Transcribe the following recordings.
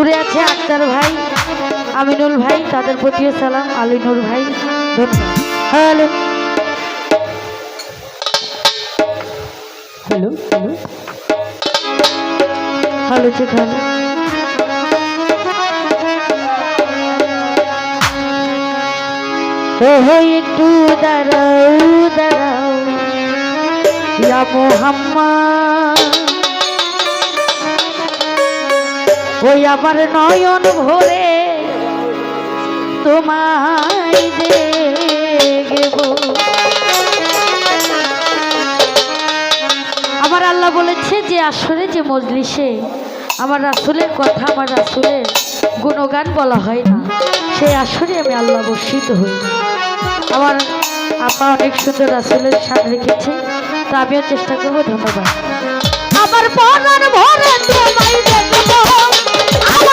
দূরে আছে আক্তার ভাই, আমিনুল ভাই, তাদের প্রতিও সালাম আলিনুর ভাই হ্যালো। Hello hello. হ্যালো একটু দাঁড়াও দাঁড়াও। মোহাম্মা ওই আমার নয়ন ভরে তোমায় দেব আমার আল্লাহ বলেছে যে আসরে যে মজলিসে, আমার রাসুলের কথা, আমার রাসুলের গুণগান বলা হয় না, সেই আসরে আমি আল্লাহ বর্ষিত হই। আমার আপা অনেক সুন্দর রাসুলের সান রেখেছে, তা আমিও চেষ্টা করব, ধন্যবাদ। আমার ভরে তোমায়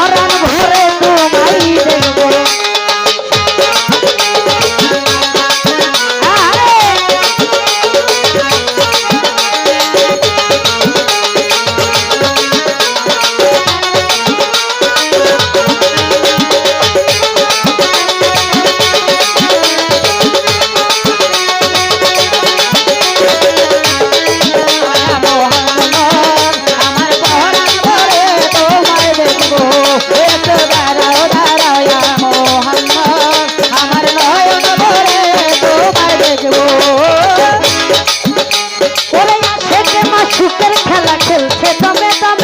মরার ভরে Eu prometo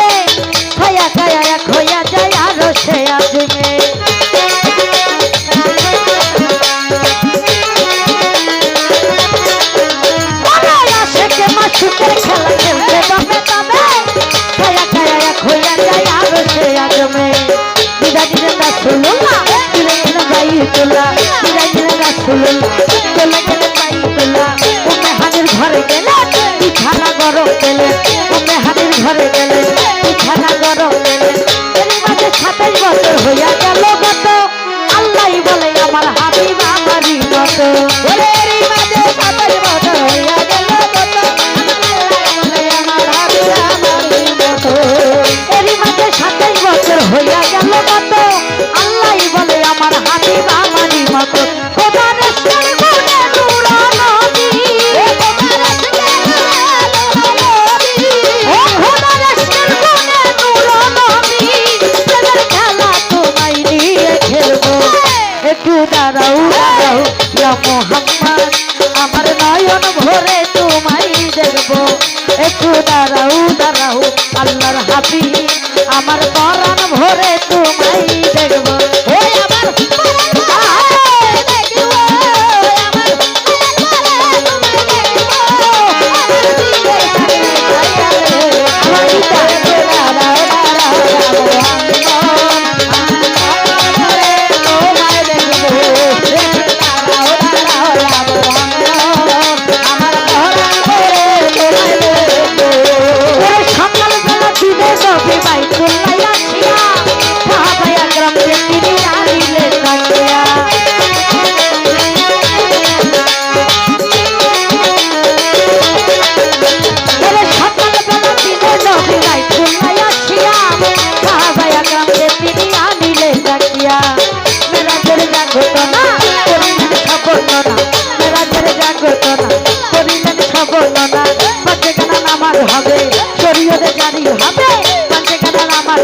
আমার আমার নয়ন ভরে আল্লাহর হাবি আমার পরাণ ভরে তোমায়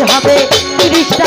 হবে তিরিশটা